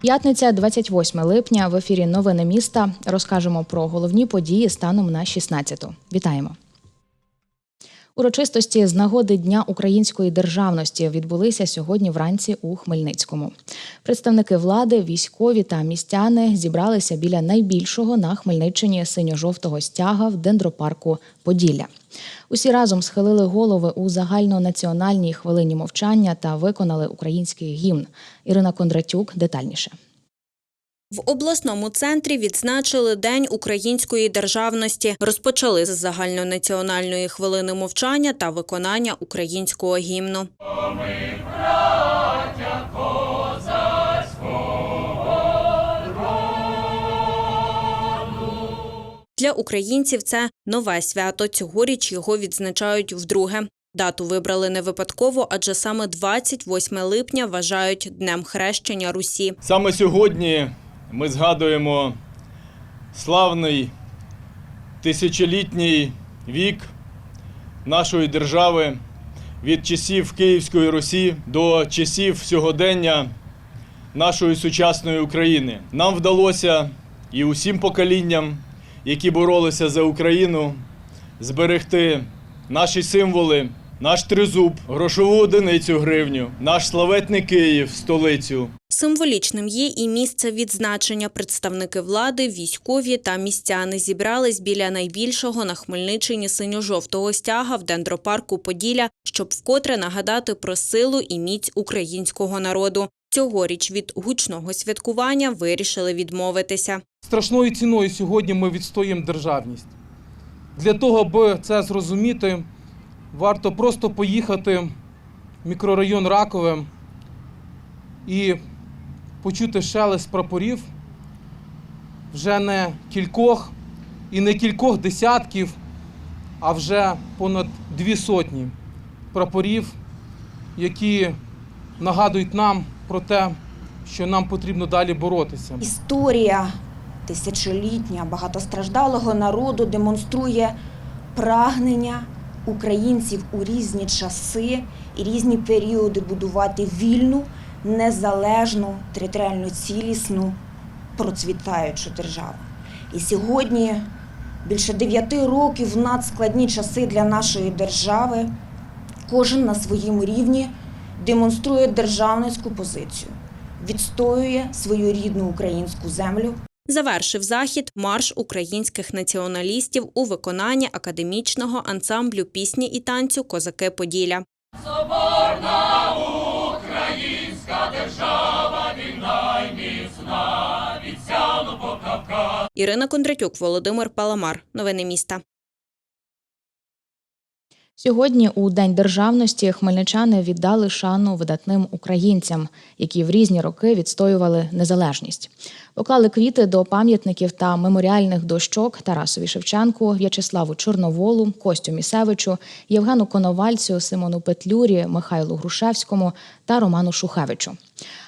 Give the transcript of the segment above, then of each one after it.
П'ятниця, 28 липня. В ефірі Новини міста. Розкажемо про головні події станом на 16-ту. Вітаємо. Урочистості з нагоди Дня української державності відбулися сьогодні вранці у Хмельницькому. Представники влади, військові та містяни зібралися біля найбільшого на Хмельниччині синьо-жовтого стяга в дендропарку Поділля. Усі разом схилили голови у загальнонаціональній хвилині мовчання та виконали український гімн. Ірина Кондратюк детальніше. В обласному центрі відзначили День української державності. Розпочали з загальнонаціональної хвилини мовчання та виконання українського гімну. Для українців це нове свято. Цьогоріч його відзначають вдруге. Дату вибрали не випадково, адже саме 28 липня вважають днем хрещення Русі. Саме сьогодні ми згадуємо славний тисячолітній вік нашої держави від часів Київської Русі до часів сьогодення нашої сучасної України. Нам вдалося і усім поколінням, які боролися за Україну, зберегти наші символи, наш тризуб, грошову одиницю гривню, наш славетний Київ, столицю. Символічним є і місце відзначення. Представники влади, військові та містяни зібрались біля найбільшого на Хмельниччині синьо-жовтого стяга в дендропарку Поділля, щоб вкотре нагадати про силу і міць українського народу. Цьогоріч від гучного святкування вирішили відмовитися. страшною ціною сьогодні ми відстоїмо державність. Для того, аби це зрозуміти, варто просто поїхати в мікрорайон Ракове і почути шелест прапорів вже не кількох і не кількох десятків, а вже понад дві сотні прапорів, які нагадують нам про те, що нам потрібно далі боротися. Історія тисячолітня багатостраждалого народу демонструє прагнення українців у різні часи і різні періоди будувати вільну, незалежну, територіально цілісну, процвітаючу державу. І сьогодні, більше дев'яти років в надскладні часи для нашої держави, кожен на своєму рівні демонструє державницьку позицію, відстоює свою рідну українську землю, Завершив захід марш українських націоналістів у виконанні академічного ансамблю пісні і танцю Козаки Поділля. Ірина Кондратюк, Володимир Паламар. Новини міста. Сьогодні, у День державності, хмельничани віддали шану видатним українцям, які в різні роки відстоювали незалежність. Поклали квіти до пам'ятників та меморіальних дощок Тарасові Шевченку, В'ячеславу Чорноволу, Костю Місевичу, Євгену Коновальцю, Симону Петлюрі, Михайлу Грушевському та Роману Шухевичу.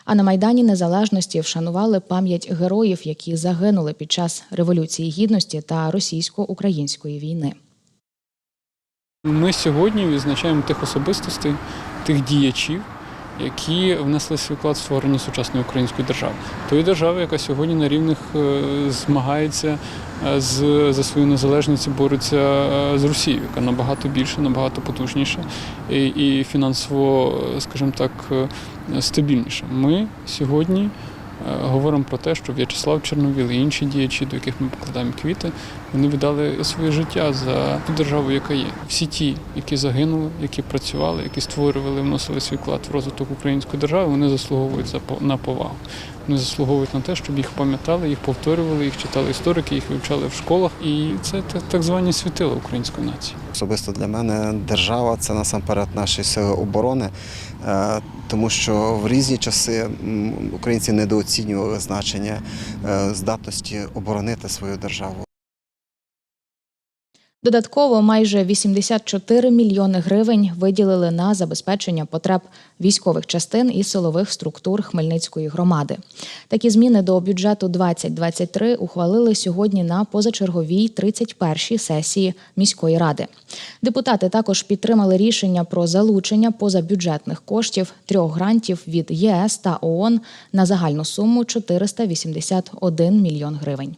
А на Майдані Незалежності вшанували пам'ять героїв, які загинули під час Революції Гідності та російсько-української війни. Ми сьогодні відзначаємо тих особистостей, тих діячів, які внесли свій вклад в створення сучасної української держави. Тої держави, яка сьогодні на рівних е, змагається е, з, за свою незалежність, бореться е, з Росією, яка набагато більше, набагато потужніша і, і фінансово, скажімо так, стабільніша. Ми сьогодні. Говоримо про те, що В'ячеслав Чорновіл і інші діячі, до яких ми покладаємо квіти, вони віддали своє життя за ту державу, яка є. Всі ті, які загинули, які працювали, які створювали, вносили свій вклад в розвиток української держави, вони заслуговують на повагу. Вони заслуговують на те, щоб їх пам'ятали, їх повторювали, їх читали історики, їх вивчали в школах. І це та- так звані світила української нації. Особисто для мене держава це насамперед наші сили оборони, е, тому що в різні часи українці недооцінювали значення е, здатності оборонити свою державу. Додатково майже 84 мільйони гривень виділили на забезпечення потреб військових частин і силових структур Хмельницької громади. Такі зміни до бюджету 2023 ухвалили сьогодні на позачерговій 31-й сесії міської ради. Депутати також підтримали рішення про залучення позабюджетних коштів трьох грантів від ЄС та ООН на загальну суму 481 мільйон гривень.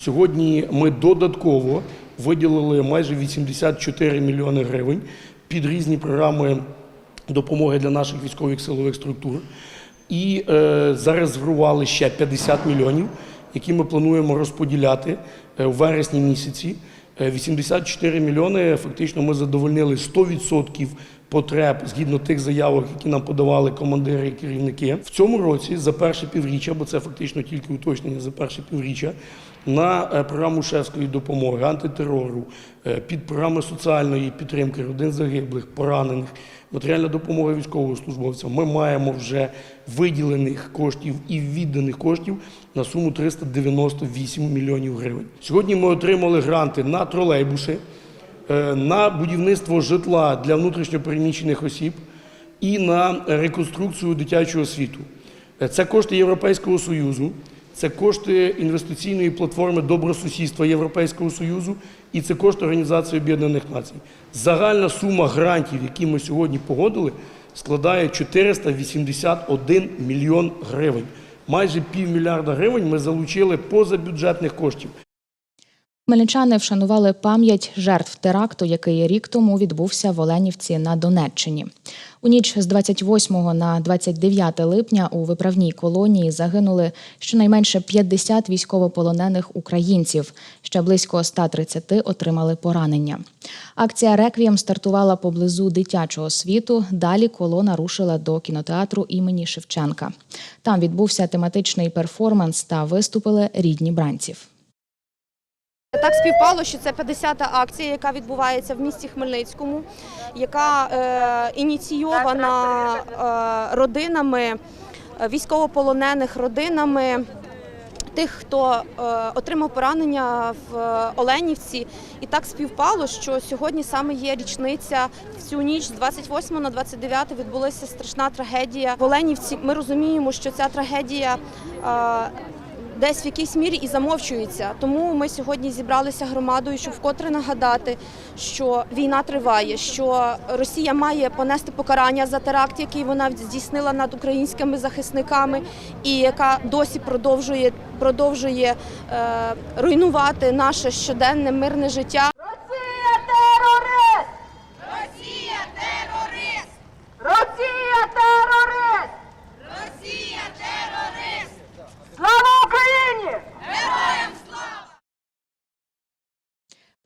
Сьогодні ми додатково виділили майже 84 мільйони гривень під різні програми допомоги для наших військових силових структур. І е, зарезервували ще 50 мільйонів, які ми плануємо розподіляти е, у вересні місяці. Е, 84 мільйони фактично ми задовольнили 100% потреб згідно тих заявок, які нам подавали командири і керівники. В цьому році за перше півріччя, бо це фактично тільки уточнення за перше півріччя, на е, програму шефської допомоги, антитерору, е, під програми соціальної підтримки родин загиблих, поранених, матеріальна допомога військовослужбовцям. Ми маємо вже виділених коштів і відданих коштів на суму 398 мільйонів гривень. Сьогодні ми отримали гранти на тролейбуси, е, на будівництво житла для внутрішньопереміщених осіб і на реконструкцію дитячого світу. Це кошти Європейського Союзу, це кошти інвестиційної платформи добросусідства Європейського Союзу і це кошти Організації Об'єднаних Націй. Загальна сума грантів, які ми сьогодні погодили, складає 481 мільйон гривень. Майже півмільярда гривень ми залучили позабюджетних коштів. Хмельничани вшанували пам'ять жертв теракту, який рік тому відбувся в Оленівці на Донеччині. У ніч з 28 на 29 липня у виправній колонії загинули щонайменше 50 військовополонених українців. Ще близько 130 отримали поранення. Акція Реквієм стартувала поблизу дитячого світу. Далі колона рушила до кінотеатру імені Шевченка. Там відбувся тематичний перформанс та виступили рідні бранців. Так співпало, що це 50-та акція, яка відбувається в місті Хмельницькому, яка е, ініційована е, родинами військовополонених, родинами тих, хто е, отримав поранення в Оленівці. І так співпало, що сьогодні саме є річниця. В цю ніч з 28 на 29 відбулася страшна трагедія в Оленівці. Ми розуміємо, що ця трагедія. е, десь в якійсь мірі і замовчується. Тому ми сьогодні зібралися громадою, щоб вкотре нагадати, що війна триває, що Росія має понести покарання за теракт, який вона здійснила над українськими захисниками, і яка досі продовжує продовжує е, руйнувати наше щоденне мирне життя. Росія терорист! Росія терорист! Росія терорист! Росія терорист! Слава Україні! Героям слава!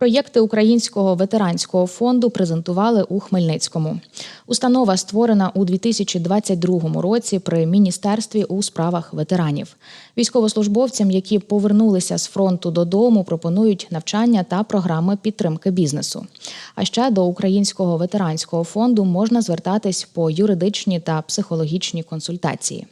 Проєкти Українського ветеранського фонду презентували у Хмельницькому. Установа створена у 2022 році при міністерстві у справах ветеранів. Військовослужбовцям, які повернулися з фронту додому, пропонують навчання та програми підтримки бізнесу. А ще до Українського ветеранського фонду можна звертатись по юридичні та психологічні консультації.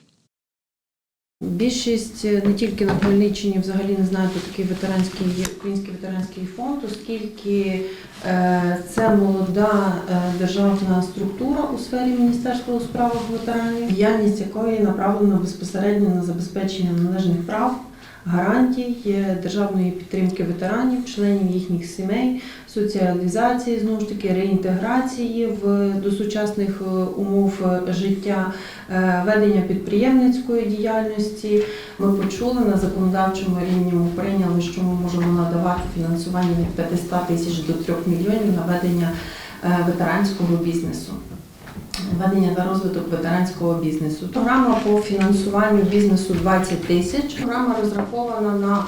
Більшість е, не тільки на Хмельниччині взагалі не знають про такий ветеранський український ветеранський фонд, оскільки е, це молода е, державна структура у сфері Міністерства у справах ветеранів, діяльність якої направлена безпосередньо на забезпечення належних прав. Гарантій державної підтримки ветеранів, членів їхніх сімей, соціалізації, знову ж таки реінтеграції в до сучасних е, умов е, життя, е, ведення підприємницької діяльності. Ми почули на законодавчому рівні, ми прийняли, що ми можемо надавати фінансування від 500 тисяч до 3 мільйонів на ведення ветеранського бізнесу. Ведення та розвиток ветеранського бізнесу. Програма по фінансуванню бізнесу 20 тисяч. Програма розрахована на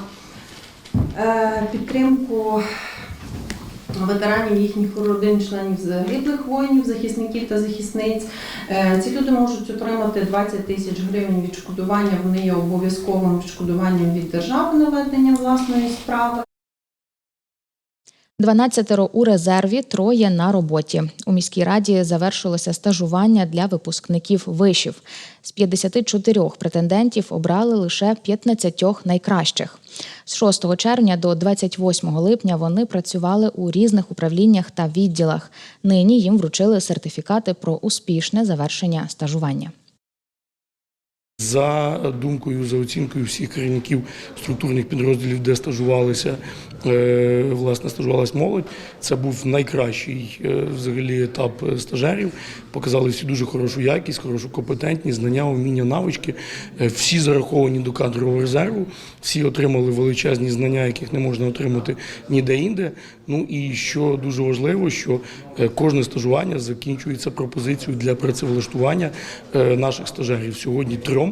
е, підтримку ветеранів їхніх родин, членів загиблих воїнів, захисників та захисниць. Е, Ці люди можуть отримати 20 тисяч гривень відшкодування. Вони є обов'язковим відшкодуванням від держави на ведення власної справи. 12 у резерві, троє на роботі. У міській раді завершилося стажування для випускників вишів. З 54 претендентів обрали лише 15 найкращих. З 6 червня до 28 липня вони працювали у різних управліннях та відділах. Нині їм вручили сертифікати про успішне завершення стажування. За думкою, за оцінкою всіх керівників структурних підрозділів, де стажувалися, е, власне, стажувалась молодь, це був найкращий е, взагалі етап е, стажерів. Показали всі дуже хорошу якість, хорошу компетентність, знання, вміння, навички. Всі зараховані до кадрового резерву, всі отримали величезні знання, яких не можна отримати ніде інде. Ну і що дуже важливо, що кожне стажування закінчується пропозицією для працевлаштування наших стажерів. Сьогодні трьом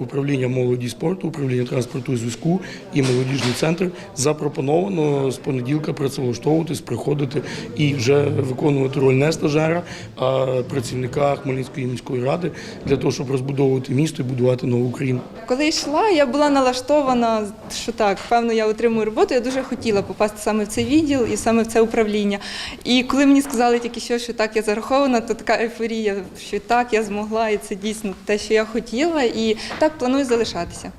управління молоді спорту, управління транспорту і зв'язку і молодіжний центр запропоновано з понеділка працевлаштовуватись, приходити і вже виконувати роль не стажера, а працівника Хмельницької міської ради для того, щоб розбудовувати місто і будувати нову Україну. Коли йшла, я була налаштована, що так, певно, я отримую роботу. Я дуже хотіла попасти саме в цей відділ і саме в це управління. І коли мені сказали тільки що, що так я зарахована, то така ейфорія, що так я змогла, і це дійсно те, що я хотіла, і так планую залишатися.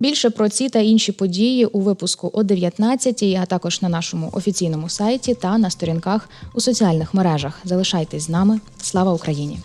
Більше про ці та інші події у випуску о 19 а також на нашому офіційному сайті та на сторінках у соціальних мережах. Залишайтесь з нами. Слава Україні!